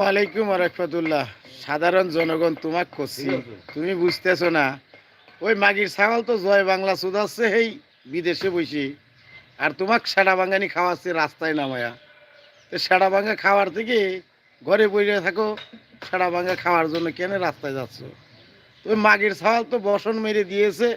ওয়ালাইকুম রহমতুল্লাহ। সাধারণ জনগণ তোমার করছি। তুমি বুঝতেছো না, ওই মাগির ছাগল তো জয় বাংলা সুদাচ্ছে এই বিদেশে বসে আর তোমাক সেটা বাঙ্গানি খাওয়াচ্ছে রাস্তায় নামায়া। তো সেটা ভাঙ্গা খাওয়ার থেকে ঘরে বসে থাকো, সেটা ভাঙ্গা খাওয়ার জন্য কেন রাস্তায় যাচ্ছ? ওই মাগির ছাগল তো বসন মেরে দিয়েছে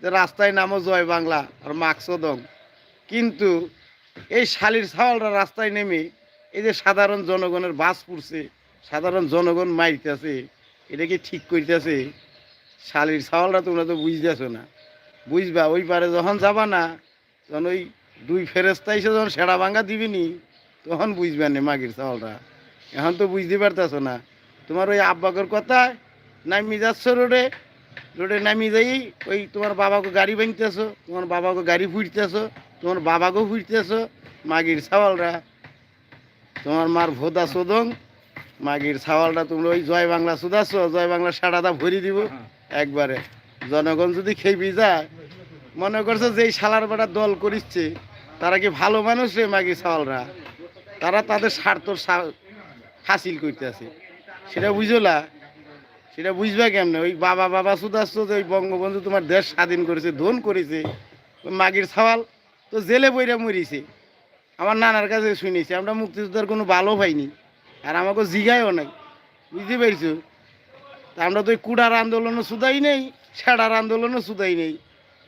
যে রাস্তায় নামো জয় বাংলা, আর মাকসো দম। কিন্তু এই শালির ছাগলটা রাস্তায় নেমে এই যে সাধারণ জনগণের বাস পড়ছে, সাধারণ জনগণ মারিতেছে এটা কি ঠিক করিতেছে? শালির ছাওয়ালটা তোমরা তো বুঝতেছো না। বুঝবা, ওই পারে যখন যাবা না তখন ওই দুই ফেরেস্তা এসে যখন সেরা ভাঙ্গা দিবি দিবিনি, তখন বুঝবে না মাগির চাওয়ালটা এখন তো বুঝতে পারতেছো না। তোমার ওই আব্বাকর কথা নামি যাচ্ছ রোডে রোডে নামি যাই, ওই তোমার বাবাকে গাড়ি বাঁধতেছো, তোমার বাবাকে গাড়ি ফুটতেছো তোমার বাবাকেও ফুটতেছো মাগির ছাওয়ালরা তোমার মার ভোদা সোদং মাগির ছাওয়ালটা তোমরা ওই জয় বাংলা সুদাচ্ছ জয় বাংলা সারাটা ভরি দিব একবারে। জনগণ যদি খেপি যায় মনে করছে যে এই শালার বেটা দল করিচ্ছে তারা কি ভালো মানুষ রে মাগির ছাওয়ালরা? তারা তাদের স্বার্থ হাসিল করতেছে। সেটা বুঝলা সেটা বুঝবা কেমনে? ওই বাবা বাবা সুদাচ্ছ যে ওই বঙ্গবন্ধু তোমার দেশ স্বাধীন করেছে ধন করেছে ওই মাগির ছাওয়াল তো জেলে বইরা মরিছে। আমার নানার কাছে শুনেছি, আমরা মুক্তিযোদ্ধার কোনো ভালো পাইনি, আর আমাকে জিগায়ও নাই। বুঝতে পারছ? তা আমরা তো ওই কুড়ার আন্দোলনও সুদাই নেই ছেড়ার আন্দোলনও সুদাই নেই,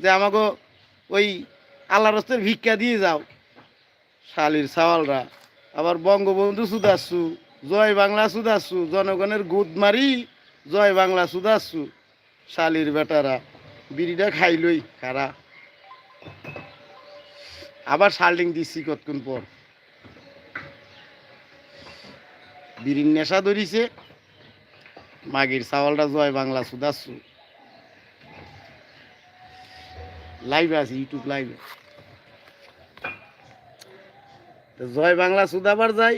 যে আমাকে ওই আল্লাহ রস্তের ভিক্ষা দিয়ে যাও। শালির সাওয়ালরা, আবার বঙ্গবন্ধু সুদাসু জয় বাংলা সুদাসু জনগণের গুদ মারি, জয় বাংলা সুদাসু শালির বেটারা, বিড়িটা খাইলই, খারা। আবার শাল্ডিং দিচ্ছি কতক্ষণ পর। বিড়ির নেশা ধরিছে। মাগির চাওয়ালটা জয় বাংলা সুদাচ্ছু লাইভ আছে ইউটিউব লাইভে জয় বাংলা সুদাবার যাই,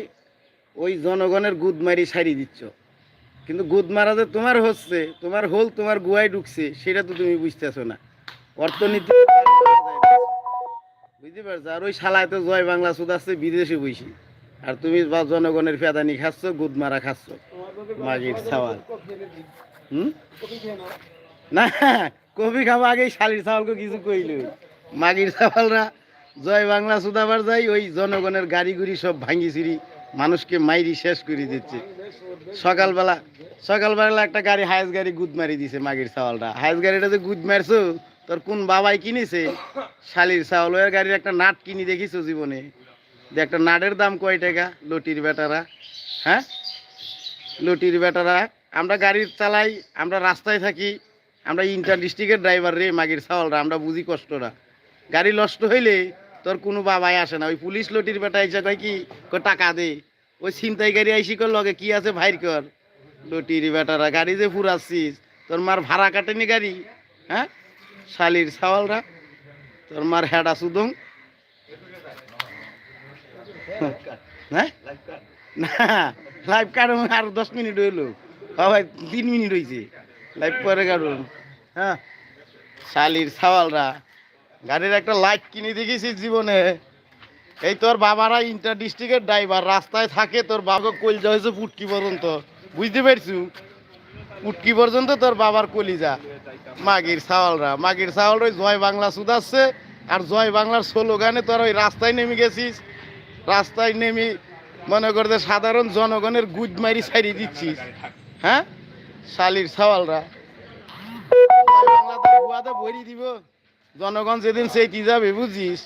ওই জনগণের গুদ মারি সারি দিচ্ছ। কিন্তু গুদ মারা যে তোমার হচ্ছে, তোমার হোল তোমার গুয়ায় ঢুকছে, সেটা তো তুমি বুঝতেছো না। অর্থনীতি বুঝতে পারছ? আর ওই শালায় তো জয় বাংলা সুদাচ্ছে বিদেশে বইছি। আর তুমি বা জনগণের ফেদানি খাচ্ছ গুদ মারা খাচ্ছ। মাগির ছাওয়াল হুম? না কবি খাব আগে শালির ছাওয়ালকে কিছু কইল। মাগির ছাওয়ালরা জয় বাংলা সুদাবার যাই ওই জনগণের গাড়ি গুড়ি সব ভাঙ্গি চিরি মানুষকে মাইরি শেষ করে দিচ্ছে। সকালবেলা সকালবেলা একটা গাড়ি, হায়েস গাড়ি গুদ মারি দিছে মাগির চাওয়ালটা হায়েস গাড়িটা যে গুদ মারছো তোর কোন বাবাই কিনেছে? শালির ওই গাড়ির একটা নাট কিনি দেখিছো জীবনে? যে একটা নাটের দাম কয় টাকা, লটির বেটারা? হ্যাঁ? লটির বেটারা, আমরা গাড়ি চালাই, আমরা রাস্তায় থাকি, আমরা ইন্টার ডিস্ট্রিক্টের ড্রাইভার রে, মাগির চাওয়ালরা আমরা বুঝি কষ্টটা। গাড়ি নষ্ট হইলে তোর কোনো বাবাই আসে না। ওই পুলিশ লটির বেটা এসে কয় কি টাকা দে। ওই ছিনতাই গাড়ি আইসি কর লগে, কি আছে ভাইর কর। লটির বেটারা, গাড়ি যে ফুরাচ্ছিস, তোর মার ভাড়া কাটেনি গাড়ি হ্যাঁ? শালির সাওয়ালরা তোর মার হেডা সুদং হ্যাঁ? না লাইভ কারণ আর দশ মিনিট হইল। ভাই, তিন মিনিট হয়েছে লাইভ পরে কারণ হ্যাঁ? শালির সাওয়ালরা গাড়ির একটা লাইট কিনে দেখেছিস জীবনে? এই তোর বাবারা ইন্টার ডিস্ট্রিক্টের ড্রাইভার রাস্তায় থাকে, তোর বাবা কলিজা হয়েছে পুটকি পর্যন্ত। বুঝতে পারছু? পুটকি পর্যন্ত তোর বাবার কলিজা। মাগির সাওয়ালরা মাগির সাওয়াল ওই জয় বাংলা সুদাচ্ছে আর জয় বাংলার স্লোগানে তোর ওই রাস্তায় নেমে গেছিস। রাস্তায় নেমে মনে করতে সাধারণ জনগণের গুদ মারি ছাড়িয়ে দিচ্ছিস। হ্যাঁ? শালির সাওয়ালরা ভরি দিব। জনগণ যেদিন সেইটি যাবে, বুঝিস?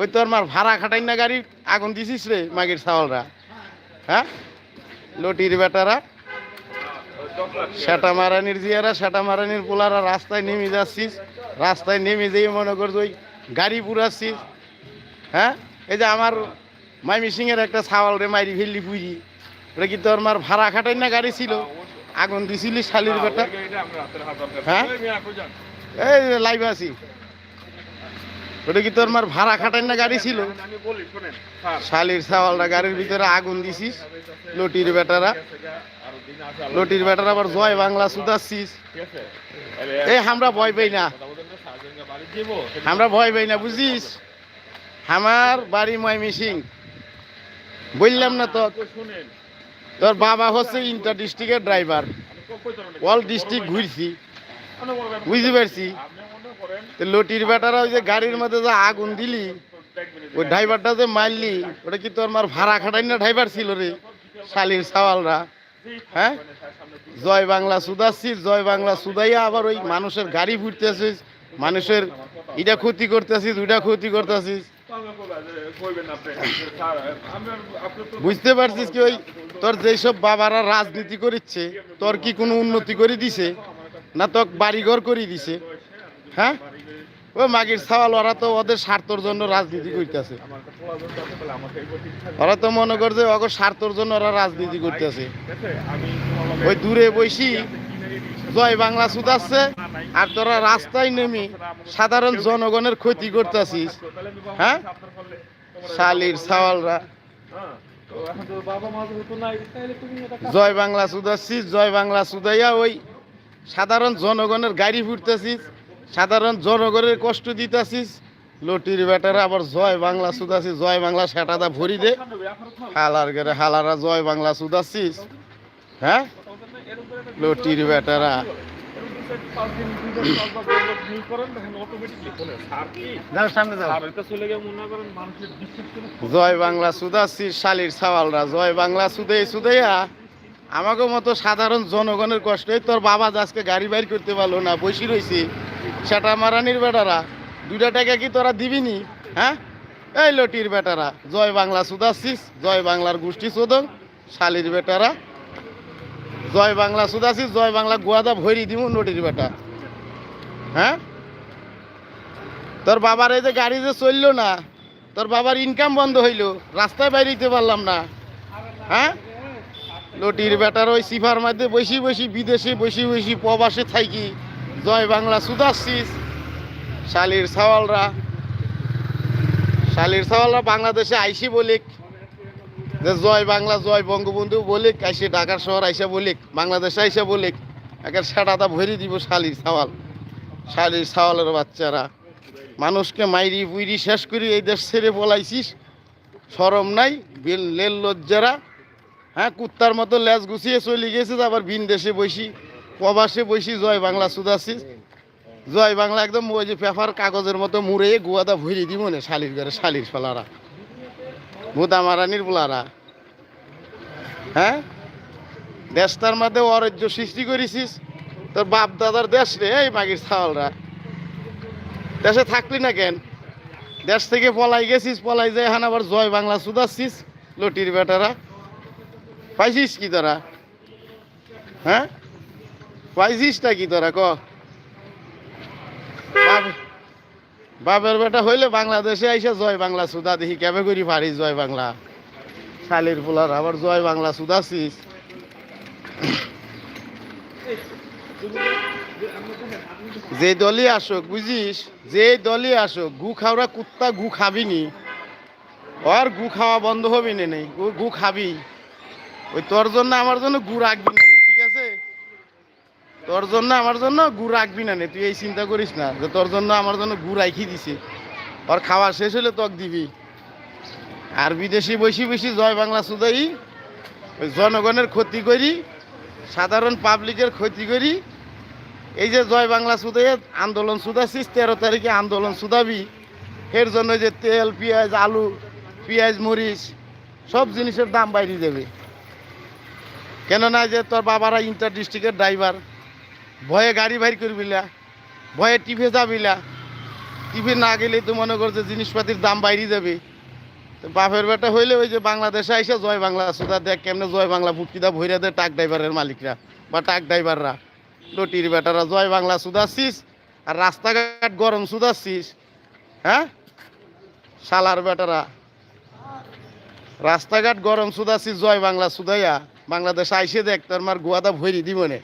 ওই তোর মার ভাড়া খাটাই না গাড়ি আগুন দিছিস রে মাগির সাওয়ালরা হ্যাঁ? লটির বেটারা। সেটা মারানির জিয়ারা সেটা মারানির পোলারা রাস্তায় নেমে যাচ্ছিস রাস্তায় নেমে যেয়ে মনে করছ ওই গাড়ি পুরাচ্ছিস। হ্যাঁ? এই যে আমার মাইমি সিংয়ের একটা ছাওয়াল রে মাইরি ফেললি পুজি। ওটা কি তোর মার ভাড়া খাটাই না গাড়ি ছিল? আগুন দিছিলি শালির বেটা। হ্যাঁ? এই লাইভ আছি। ওটা কি তোর মার ভাড়া খাটাই না গাড়ি ছিল? শালির ছাওয়ালটা গাড়ির ভিতরে আগুন দিছিস লটির বেটারা লটির বেটারা আবার জয় বাংলা সুদাচ্ছিস এই আমরা ভয় পাই না। আমরা ভয় পাই না বুঝিস? আমার বাড়ি ময় মিসিং বললাম না তো তোর বাবা হচ্ছে ইন্টার ডিস্ট্রিক্টের ড্রাইভার। অল ডিস্ট্রিক্ট ঘুরছি। বুঝতে পারছি। লটির বেটারা ওই যে গাড়ির মধ্যে যে আগুন দিলি, ওই ড্রাইভারটা যে মারলি, ওটা কি তোর মার ভাড়া খাটাই না ড্রাইভার ছিল রে? শালির সাওয়ালরা হ্যাঁ? জয় বাংলা সুদাচ্ছিস জয় বাংলা সুদাইয়া, আবার ওই মানুষের গাড়ি ফুটতেছিস, মানুষের এটা ক্ষতি করতেছিস, ওইটা ক্ষতি করতেছিস। বুঝতে পারছিস কি ওই তোর যেসব বাবারা রাজনীতি করিচ্ছে, তোর কি কোনো উন্নতি করে দিছে? না তোর বাড়িঘর করে দিছে? হ্যাঁ? ও মাগির সাওয়াল, ওরা তো ওদের স্বার্থর জন্য রাজনীতি করতেছে। ওরা তো মনে কর যে অগর স্বার্থর জন্য ওরা রাজনীতি করতেছে। ওই দূরে বসি জয় বাংলা সুদাচ্ছে আর তোরা রাস্তায় নেমি সাধারণ জনগণের ক্ষতি করতেছিস। হ্যাঁ? শালির সাওয়ালরা। জয় বাংলা সুদাচ্ছিস জয় বাংলা সুদাইয়া ওই সাধারণ জনগণের গাড়ি ফুটতেছিস সাধারণ জনগণের কষ্ট দিতেছিস। লটির বেটারা আবার জয় বাংলা সুদাচ্ছিস জয় বাংলা সেটাদা ভরি দে। হালার গেরে হালারা জয় বাংলা সুদাচ্ছিস হ্যাঁ? লটির বেটারা জয় বাংলা সুদাসি শালির সাওয়ালরা জয় বাংলা সুদে সুদেয়া আমাকে মতো সাধারণ জনগণের কষ্টে তোর বাবা আজকে গাড়ি বাইর করতে পারল না বসি রয়েছে সেটা মারানির বেটারা। দুইটা টাকা কি তোরা দিবিনি? হ্যাঁ? এই লটির বেটারা, জয় বাংলা সুদাসিস, জয় বাংলার গোষ্ঠী শোধন শালির বেটারা। জয় বাংলা সুদাসিস, জয় বাংলা গুয়াদা ভরি দিব লটির বেটা। হ্যাঁ? তোর বাবার এই যে গাড়ি যে চলল না, তোর বাবার ইনকাম বন্ধ হইল, রাস্তায় বাইরে দিতে পারলাম না। হ্যাঁ? লটির বেটার ওই সিফার মধ্যে বসি বসি বিদেশে বসি বসি প্রবাসে থাকি। জয় বাংলা সুদাসিস, শালির সাওয়ালরা। শালির সাওয়ালরা বাংলাদেশে আইসি বলিক, যে জয় বাংলা, জয় বঙ্গবন্ধু বলিক, আইসে ঢাকার শহর আইসা বলিক, বাংলাদেশে আইসা বলিক, একের সেটাটা ভরি দিব শালির সাওয়াল। শালির সাওয়ালের বাচ্চারা। মানুষকে মাইরি বুইরি শেষ করি এই দেশ ছেড়ে বলাইছিস সরম নাই লেল লজ্জারা। হ্যাঁ কুত্তার মতো লেজ গুছিয়ে চলে গেছিস, আবার ভিন দেশে বসি। প্রবাসে বসি জয় বাংলা সুদাসিস জয় বাংলা একদম ওই যে পেপার কাগজের মতো মুড়ে গুয়াদা ভরি দিব না শালির ঘরে, শালির ফেলারা। ভূতা মারানির বলারা। হ্যাঁ? দেশটার মধ্যে অরাজ্য সৃষ্টি করেছিস। তোর বাপ দাদার দেশ রে, এই মাগির ছাওয়ালরা। দেশে থাকলি না কেন? দেশ থেকে পলাই গেছিস, পলাই যায় এখন আবার জয় বাংলা সুদাচ্ছিস লটির বেটারা। পাইছিস কি তোরা? হ্যাঁ? পাইছিসটা কি তোরা ক? বাপ- বাপের বেটা হইলে বাংলাদেশে আইসা জয় বাংলা সুদা দেখি কেবে করি পারি জয় বাংলা? শালির পোলার আবার জয় বাংলা সুদাচ্ছিস যে দলই আসুক বুঝিস? যে দলই আসুক গু খাওয়া কুত্তা গু খাবি খাবিনি। আর গু খাওয়া বন্ধ হবি না নেই গু খাবি। ওই তোর জন্য আমার জন্য গু রাখবি না নে, তোর জন্য আমার জন্য গু রাখবি না তুই এই চিন্তা করিস না যে তোর জন্য আমার জন্য গু রাখি দিছে। ওর খাওয়া শেষ হলে তোক দিবি। আর বিদেশি বসি বসি জয় বাংলা সুদাই, ওই জনগণের ক্ষতি করি, সাধারণ পাবলিকের ক্ষতি করি। এই যে জয় বাংলা সুদে আন্দোলন সুদাছিস তেরো তারিখে আন্দোলন সুদাবি। এর জন্য যে তেল, পেঁয়াজ, আলু, পেঁয়াজ, মরিচ, সব জিনিসের দাম বাইরে দেবে। কেননা যে তোর বাবারা ইন্টার ডিস্ট্রিক্টের ড্রাইভার ভয়ে গাড়ি বাইর করবিলা ভয়ে টিভি যাবিলা টিভি না গেলে তো মনে কর যে জিনিসপাতির দাম বাইরে যাবে। বাপের বেটা হইলে ওই যে বাংলাদেশে আইসা জয় বাংলা সুদা দেখ কেমনে জয় বাংলা ফুটকিদা ভৈরা দেয় ট্রাক ড্রাইভারের মালিকরা বা ট্রাক ড্রাইভাররা লটির বেটারা জয় বাংলা সুদাচ্ছিস আর রাস্তাঘাট গরম সুদাচ্ছিস হ্যাঁ? শালার বেটারা। রাস্তাঘাট গরম সুদাচ্ছিস জয় বাংলা সুদাইয়া। বাংলাদেশ আইসে দেখ, তোর মার গুয়াদা ভরি দিব নে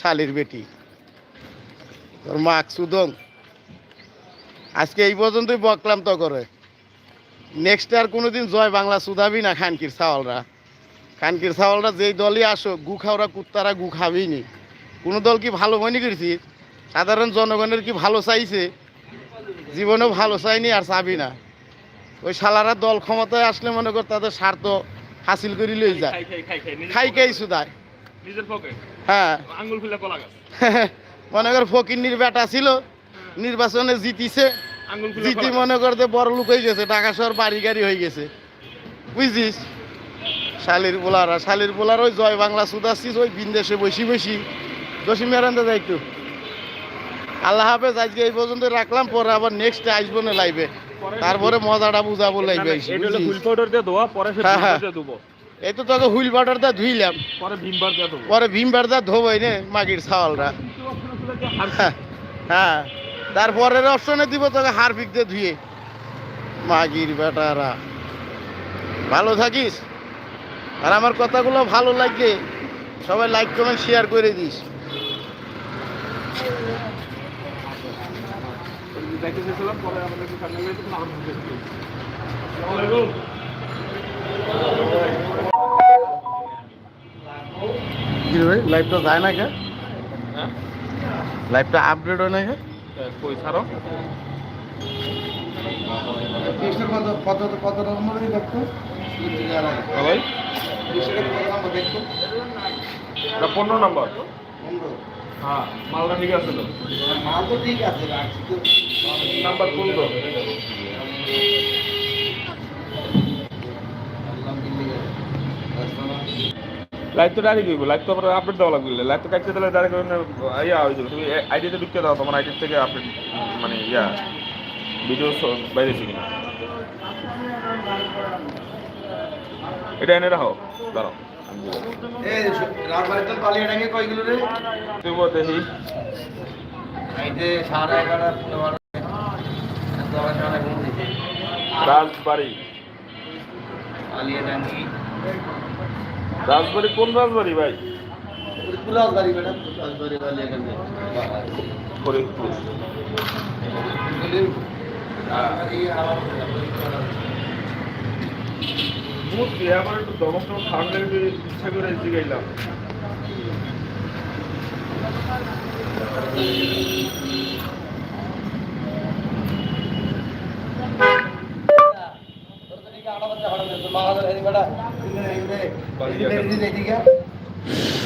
শালির বেটি। তোর মাক সুদং। আজকে এই পর্যন্তই বকলাম তো করে নেক্সট আর কোনোদিন জয় বাংলা সুদাবি না খানকির চাওয়ালরা খানকির চাওয়ালরা যেই দলই আসো গু খাওয়া কুত্তারা গু খাবেই নি কোনো দল কি ভালো মনে করছিস সাধারণ জনগণের কি ভালো চাইছে? জীবনেও ভালো চাইনি আর চাবি না। ওই শালারা দল ক্ষমতায় আসলে মনে কর তাদের স্বার্থ হাসিল করি লই যায়। খাই খাই সুদায় নিজের পকেট। হ্যাঁ। আঙ্গুল ফুলে কলা গাছ। মনে কর ফকিন্নির বেটা ছিল নির্বাচনে জিতিছে। জিতি মনে করতে বড় লোক হয়ে গেছে ঢাকা শহর বাড়ি গাড়ি হয়ে গেছে। বুঝছিস? শালির পোলারা শালির পোলার ওই জয় বাংলা সুদাসিস ওই বিন্দেশে বসি বসি। দশী মেরান্দা যাই একটু। আল্লাহ হাফেজ আজকে এই পর্যন্ত রাখলাম পরে আবার নেক্সট আসব না লাইবে তারপরে মজাটা বুঝাবো পরে হ্যাঁ, হ্যাঁ। এই তো তোকে হুইল বাটার দা ধুইলাম। পরে ভীম বার ধুবো। পরে ভীম বাটার ধোবই নে মাগির ছাওয়ালরা। হ্যাঁ, হ্যাঁ তারপরের অপশনে দিব তোকে হারপিক দিয়ে ধুয়ে। মাগির বেটারা। ভালো থাকিস? আর আমার কথাগুলো ভালো লাগলে সবাই লাইক কমেন্ট শেয়ার করে দিস। পরে আমাদের একটু সামনে গিয়ে তখন আবার ঢুকে গেছি। আসসালামু আলাইকুম। কি রে ভাই? লাইভটা যায় না কে? হ্যাঁ? লাইভটা আপডেট হয় না কে? কই ছাড়ো। কত কত কত নম্বরে দেখতো? হ্যাঁ ভাই। এটা পনেরো নম্বর। হ্যাঁ মালটা ঠিক আছে তো? মাল তো ঠিক আছে নাম্বার পনেরো। লাইভ তো ডাইরেক্ট হইব লাইভ তো আবার আপডেট দেওয়া লাগবে। লাইভ তো কাটতে দিলে ডাইরেক্ট ইয়া হয়ে যাবে তুমি আইডিতে ঢুকতে দাও তোমার আইডি থেকে আপডেট মানে ইয়া ভিডিও বাইরেছে কিনা। এটা এনে রাখো দাঁড়াও রাজবাড়ি। দেখি ডাঙ্গি রাজবাড়ি কোন রাজবাড়ি ভাই? ফরিদপুর। বুঝলি আমার একটু দমক টমক ঠান্ডা লেগে ইচ্ছা করে এসে গেলাম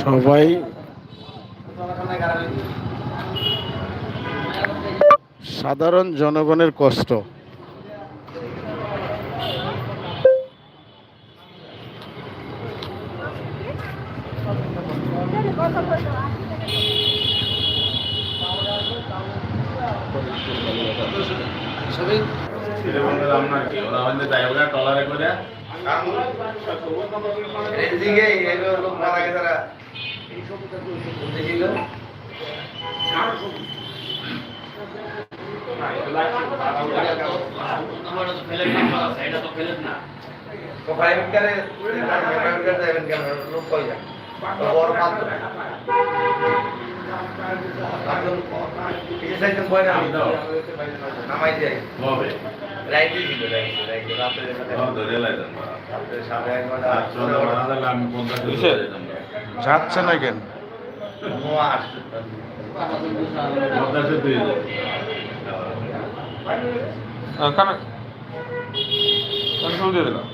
সবাই সাধারণ জনগণের কষ্ট নামাই যায় ছিল রাইতে রাইতে রাতে রাতে সাড়ে এগারোটা কিসে? যাচ্ছে না কেন নোয়া না। কেন? কেন দিয়ে দিলাম।